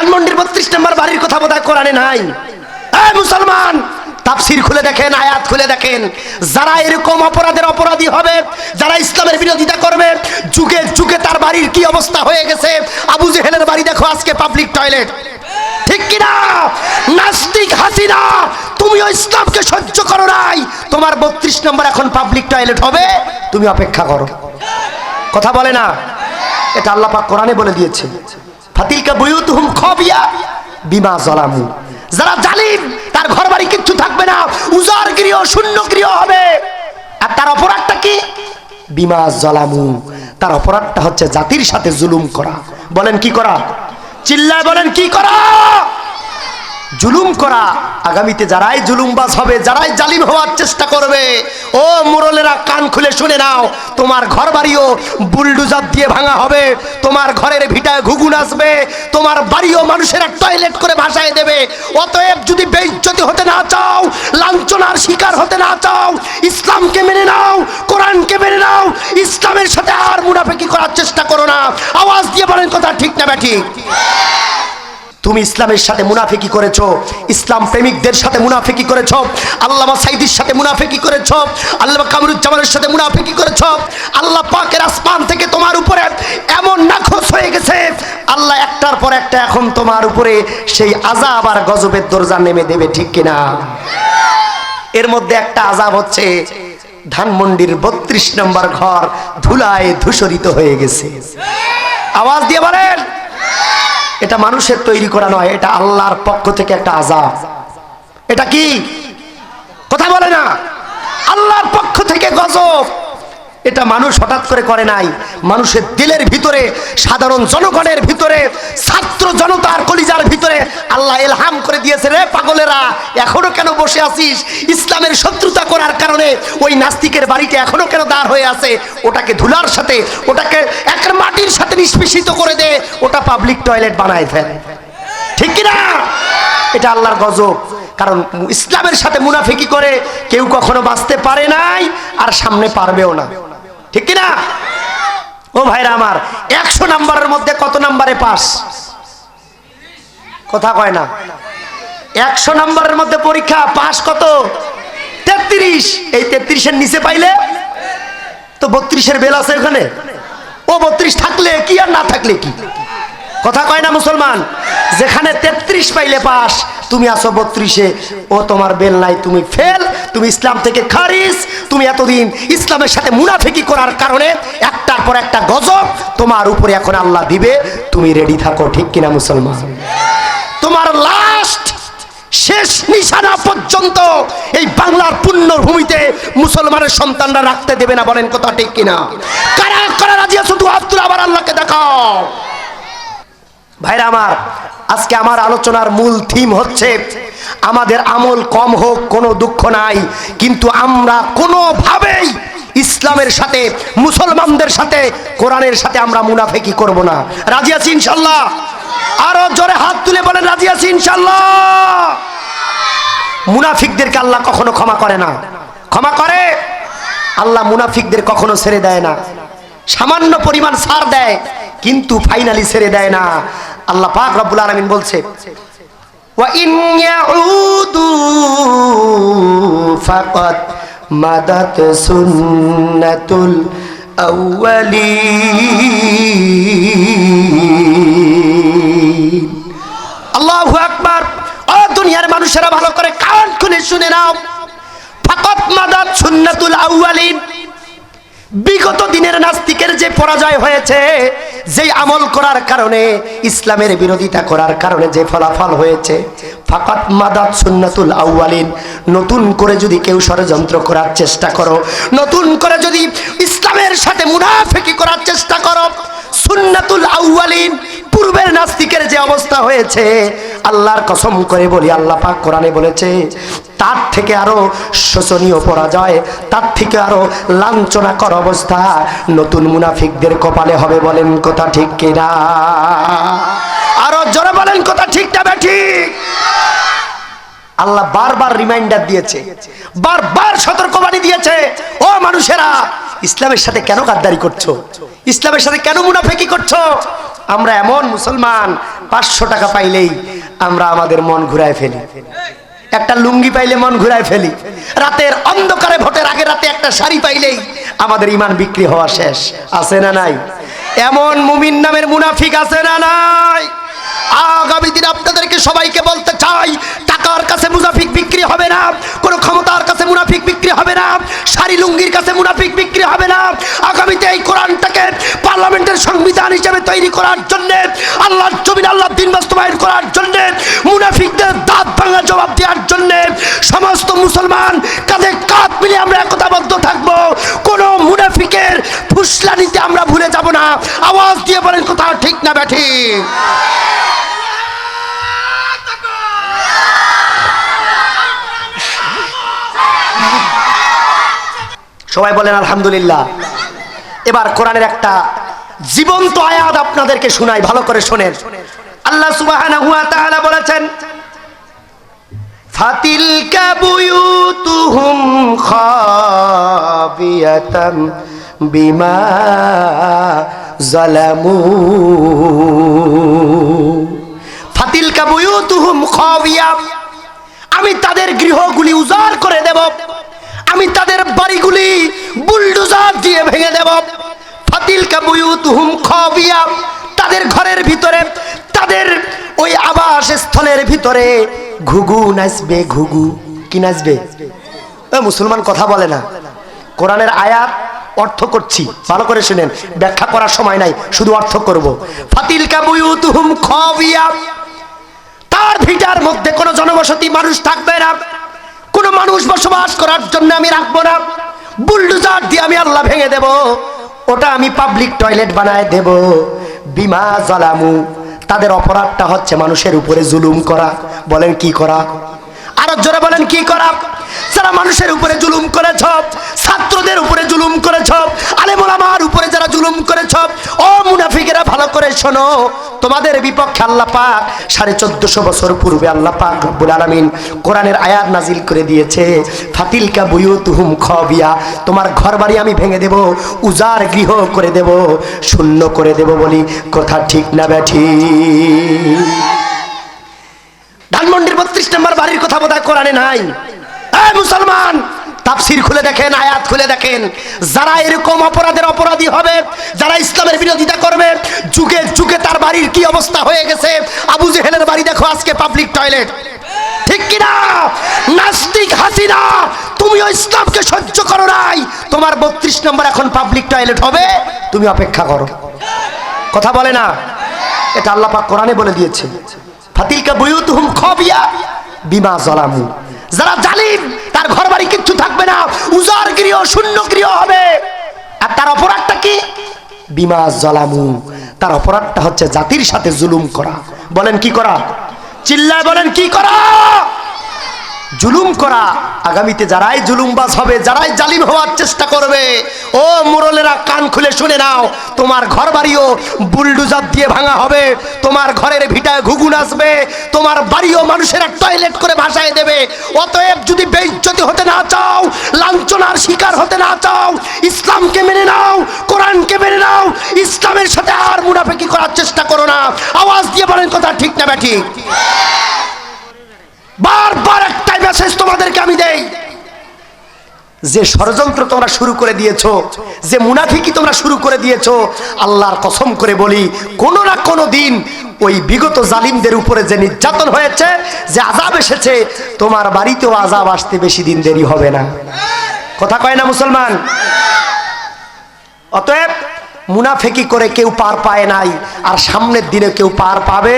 ধানমন্ডির বত্রিশ নম্বর বাড়ির কথা বোধহয় কোরআনে নাই। মুসলমান, তাফসির খুলে দেখেন, আয়াত খুলে দেখেন। যারা এরকম অপরাধের অপরাধী হবে, যারা ইসলামের বিরোধিতা করবে, যুগে যুগে তার বাড়ির কি অবস্থা হয়ে গেছে? আবু জেহেলের বাড়ি দেখো, আজকে পাবলিক টয়লেট ঠিক কিনা? নাস্তিক হাসিনা, তুমিও ইসলামকে সহ্য করো নাই। তোমার বত্রিশ নম্বর এখন পাবলিক টয়লেট হবে, তুমি অপেক্ষা করো। কথা বলে না? এটা আল্লাহ পাক কোরআনে বলে দিয়েছে। যারা জালিম, তার ঘর বাড়ি কিচ্ছু থাকবে না। উজার গৃহ শূন্য গৃহ হবে। আর তার অপরাধটা কি? বিমা জলামু। তার অপরাধটা হচ্ছে জাতির সাথে জুলুম করা। বলেন কি করা? চিল্লায় বলেন কি করা? জুলুম করা। আগামীতে যারাই জুলুমবাজ হবে, যারাই জালিম হওয়ার চেষ্টা করবে, ও মুরলেরা কান খুলে শুনে নাও, তোমার ঘর বাড়িও বুলডুজার দিয়ে ভাঙা হবে, তোমার ঘরের ভিটায় ঘুগুন আসবে, তোমার বাড়িও মানুষেরা টয়লেট করে ভাসায় দেবে। অতএব যদি বেইজ্জতি হতে না চাও, লাঞ্ছনার শিকার হতে না চাও, ইসলামকে মেনে নাও, কোরআনকে মেনে নাও, ইসলামের সাথে আর মুনাফেকি করার চেষ্টা করো না। আওয়াজ দিয়ে বলেন কথা ঠিক না ব্যাঠিক? তুমি ইসলামের সাথে মুনাফিকি করেছ, ইসলাম প্রেমিকদের সাথে মুনাফিকি করেছ, আল্লামা সাইদির সাথে মুনাফিকি করেছ, আল্লামা কামরুজ্জামানের সাথে মুনাফিকি করেছ, আল্লাহ পাকের আসমান থেকে তোমার উপরে এমন নাখোশ হয়ে গেছে, আল্লাহ একটার পর একটা এখন তোমার উপরে সেই আজাব আর গজবের দরজা নেমে দেবে, ঠিক কিনা? এর মধ্যে একটা আজাব হচ্ছে, ধানমন্ডির বত্রিশ নম্বর ঘর ধুলায় ধূসরিত হয়ে গেছে। আওয়াজ দিয়ে বলেন এটা মানুষের তৈরি করা নয়, এটা আল্লাহর পক্ষ থেকে একটা আজাব এটা কি? কথা বলে না? আল্লাহর পক্ষ থেকে গজব। এটা মানুষ হঠাৎ করে করে নাই। মানুষের দিলের ভিতরে, সাধারণ জনগণের ভিতরে, ছাত্র জনতার কলিজার ভিতরে আল্লাহ এলহাম করে দিয়েছে, রে পাগলেরা, এখনও কেন বসে আছিস? ইসলামের শত্রুতা করার কারণে ওই নাস্তিকের বাড়িতে এখনও কেন দাঁড় হয়ে আছে? ওটাকে ধুলার সাথে, ওটাকে এক মাটির সাথে নিষ্পেষিত করে দে, ওটা পাবলিক টয়লেট বানায় ফেলে। ঠিক কিনা? এটা আল্লাহর গজব। কারণ ইসলামের সাথে মুনাফিকি করে কেউ কখনো বাঁচতে পারে নাই আর সামনে পারবেও না। ঠিক কিনা? ও ভাইরা আমার, একশো নাম্বারের মধ্যে কত নাম্বারে পাস? কথা কয় না। একশো নাম্বারের মধ্যে পরীক্ষা পাস কত? তেত্রিশ। এই তেত্রিশের নিচে পাইলে তো বত্রিশের বেল আছে ওখানে। ও বত্রিশ থাকলে কি আর না থাকলে কি? কথা কয় না মুসলমান? যেখানে তেত্রিশ পাইলে পাস তুমি আসো বত্রিশে, ও তোমার বেল নাই, তুমি ফেল, তুমি ইসলাম থেকে খারিজ, তুমি এতদিন ইসলামের সাথে মুনাফিকি করার কারণে একটার পর একটা গজব তোমার উপরে এখন আল্লাহ দিবে, তুমি রেডি থাকো, ঠিক কিনা মুসলমান? তোমার লাস্ট শেষ নিশানা পর্যন্ত এই বাংলার পূর্ণ ভূমিতে মুসলমানের সন্তানরা রাখতে দেবে না, বলেন কথা ঠিক কিনা? কারা কারা রাজি আছো? হাত আবার আল্লাহকে দেখাও। ভাইরা আমার আজকে আমার আলোচনার মূল থিম হচ্ছে, আমাদের আমল কম হোক, কোনো দুঃখ নাই, কিন্তু আমরা কোনোভাবেই ইসলামের সাথে, মুসলমানদের সাথে, কোরআনের সাথে আমরা মুনাফেকি করব না। রাজি আছি ইনশাল্লাহ? আরও জোরে হাত তুলে বলেন, রাজি আছি ইনশাল্লাহ? মুনাফিকদেরকে আল্লাহ কখনো ক্ষমা করে না। ক্ষমা করে? আল্লাহ মুনাফিকদের কখনো ছেড়ে দেয় না। সামান্য পরিমাণ ছাড় দেয়, কিন্তু ফাইনালি ছেড়ে দেয় না। আল্লাহ পাক রব্বুল আলমিন বলছে ফাকত মাদাত সুন্নাতুল আল্লাহু আকবার। ও দুনিয়ার মানুষেরা, ভালো করে কান খুলে শুনে নাও। ফাকত মাদাত সুন্নাতুল আউয়ালি বিগত দিনের নাস্তিকের যে পরাজয় হয়েছে যেই আমল করার কারণে, ইসলামের বিরোধিতা করার কারণে যে ফলাফল হয়েছে, ফাকাত মাদাত সুন্নাতুল আউয়ালিন। নতুন করে যদি কেউ ষড়যন্ত্র করার চেষ্টা করো, নতুন করে যদি ইসলামের সাথে মুনাফেকি করার চেষ্টা করো, সুন্নাতুল আউয়ালিন পূর্বের নাস্তিকের যে অবস্থা হয়েছে, আল্লাহর কসম করে বলি, আল্লাহ পাক কোরআনে বলেছে, তার থেকে আরও শোচনীয় পরাজয়, তার থেকে আরও লাঞ্ছনাকর অবস্থা নতুন মুনাফিকদের কপালে হবে বলেন কথা ঠিক কিনা? আরও জোরে বলেন কথা ঠিক না ঠিক? আল্লাহ বারবার রিমাইন্ডার দিয়েছে, বারবার সতর্কবাণী দিয়েছে, ও মানুষেরা, ইসলামের সাথে কেন গাদ্দারি করছ? ইসলামের সাথে কেন মুনাফেকি করছ? আমরা এমন মুসলমান, পাঁচশো টাকা পাইলেই আমরা আমাদের মন ঘুরায় ফেলি। একটা লুঙ্গি পাইলে মন ঘুরায় ফেলি। রাতের অন্ধকারে, ভোটের আগে রাতে একটা শাড়ি পাইলেই আমাদের ইমান বিক্রি হওয়া শেষ। আছে না নাই? এমন মুমিন নামের মুনাফিক আছে না নাই? আগামী দিন আপনাদেরকে সবাইকে বলতে চাই, টাকার কাছে মুনাফিক বিক্রি হবে না। শাড়ি লুঙ্গির কাছে মুনাফিক বিক্রি হবে না। আগামীতে এই কোরআনটাকে পার্লামেন্টের সংবিধান হিসেবে তৈরি করার জন্য, আল্লাহর জমিন আল্লাহ দিন বাস্তবায়ন করার জন্য, মুনাফিকদের দাঁত ভাঙা জবাব দেওয়ার জন্য সমস্ত মুসলমান কাঁধে কাঁধ মিলে আমরা একতাবদ্ধ থাকব। কোনো মুনাফিকের ফুসলানিতে আমরা ভুলে যাব না। আওয়াজ দিয়ে বলেন কোথাও ঠিক না ব্যাঠি সবাই বলেন আলহামদুলিল্লাহ। এবার কোরআনের একটা জীবন্ত আয়াত আপনাদেরকে শোনাই, ভালো করে শোনেন। আল্লাহ সুবহানাহু ওয়া তাআলা বলেছেন, ফাতিলকা বুয়ুতুহুম বিমা জালামু। ফাতিলকা বুয়ুতুহুম খাবিয়া, আমি তাদের গৃহগুলি উজাড় করে দেব, আমি তাদের বাড়িগুলি কাবুয়ুতুহুম খাবিয়া, তাদের ঘরের ভিতরে, তাদের ওই আবাস স্থলের ভিতরে ঘুঘু নাচবে, ঘুঘু। কি নাচবে? মুসলমান কথা বলে না। কোরআনের আয়াত অর্থ করছি, ভালো করে শুনেন। ব্যাখ্যা করার সময় নাই, শুধু অর্থ করব। ফাতিল কাবুয়ুতুহুম খাবিয়া, তার ভিটার মধ্যে কোনো জনবসতি মানুষ থাকবে না। কোনো মানুষ বসবাস করার জন্য আমি রাখব না। বুলডোজার দিয়ে আমি আল্লাহ ভেঙে দেব। ওটা আমি পাবলিক টয়লেট বানায় দেব। বিমা জলামু। তাদের অপরাধটা হচ্ছে মানুষের উপরে জুলুম করা। বলেন কি করা? আরও জোরে বলেন কি করা? যারা মানুষের উপরে জুলুম করেছ, ছাত্রদের উপরে জুলুম করেছ, আলেমোলামার উপরে যারা জুলুম করেছ, ও মুনাফিকেরা ভালো করে শোনো, তোমাদের বিপক্ষে আল্লাহ পাক সাড়ে চোদ্দশো বছর পূর্বে আল্লাহ পাক রব্বুল আলামিন কোরআনের আয়াত নাজিল করে দিয়েছে, ফাতিলকা বুয়ুতুহুম খবিয়া, তোমার ঘর বাড়ি আমি ভেঙে দেব উজার গৃহ করে দেব, শূন্য করে দেব বলি কথা ঠিক না ব্যাঠি। ধানমন্ডির বত্রিশ নম্বর বাড়ির কথা বোধহয় কোরআনে নাই। মুসলমান, তাফসির খুলে দেখেন, আয়াত খুলে দেখেন। যারা এরকম অপরাধের অপরাধী হবে, যারা ইসলামের বিরোধিতা করবে, যুগে যুগে তার বাড়ির কি অবস্থা হয়ে গেছে? আবু জেহেলের বাড়ি দেখো, আজকে পাবলিক টয়লেট ঠিক কিনা? নাস্তিক হাসিনা, তুমিও ইসলামকে সহ্য করো নাই। তোমার বত্রিশ নম্বর এখন পাবলিক টয়লেট হবে, তুমি অপেক্ষা করো। কথা বলে না? এটা আল্লাহ পাক কোরআনে বলে দিয়েছে। ফাতিলকা বুয়ুতুহুম খাবিয়া বিমা জলামু যারা জালিম, তার ঘর বাড়ি কিচ্ছু থাকবে না। উজার গৃহ শূন্য গৃহ হবে। আর তার অপরাধটা কি? বিমা জলামু। তার অপরাধটা হচ্ছে জাতির সাথে জুলুম করা। বলেন কি করা? চিল্লায় বলেন কি করা? জুলুম করা। আগামীতে যারাই জুলুমবাজ হবে, যারাই জালিম হওয়ার চেষ্টা করবে, ও মুরলেরা কান খুলে শুনে নাও, তোমার ঘর বাড়িও বুলডুজার দিয়ে ভাঙা হবে, তোমার ঘরের ভিটায় ঘুগুন আসবে, তোমার বাড়িও মানুষেরা টয়লেট করে ভাসায় দেবে, অতএব যদি বেইজ্জতি হতে না চাও, লাঞ্ছনার শিকার হতে না চাও, ইসলামকে মেনে নাও, কোরআনকে মেনে নাও, ইসলামের সাথে আর মুনাফেকি করার চেষ্টা করো না। আওয়াজ দিয়ে বলেন কথা ঠিক না ব্যাঠিক? বারবার একটাই মেসেজ তোমাদেরকে আমি দেই যে ষড়যন্ত্র তোমরা শুরু করে দিয়েছ, যে মুনাফিকি তোমরা শুরু করে দিয়েছ, আল্লাহর কসম করে বলি, কোনো না কোনো দিন ওই বিগত জালিমদের উপরে যে নির্যাতন হয়েছে, যে আজাব এসেছে, তোমার বাড়িতেও আজাব আসতে বেশি দিন দেরি হবে না। কথা কয় না মুসলমান? অতএব মুনাফেকি করে কেউ পার পায় নাই, আর সামনের দিনে কেউ পার পাবে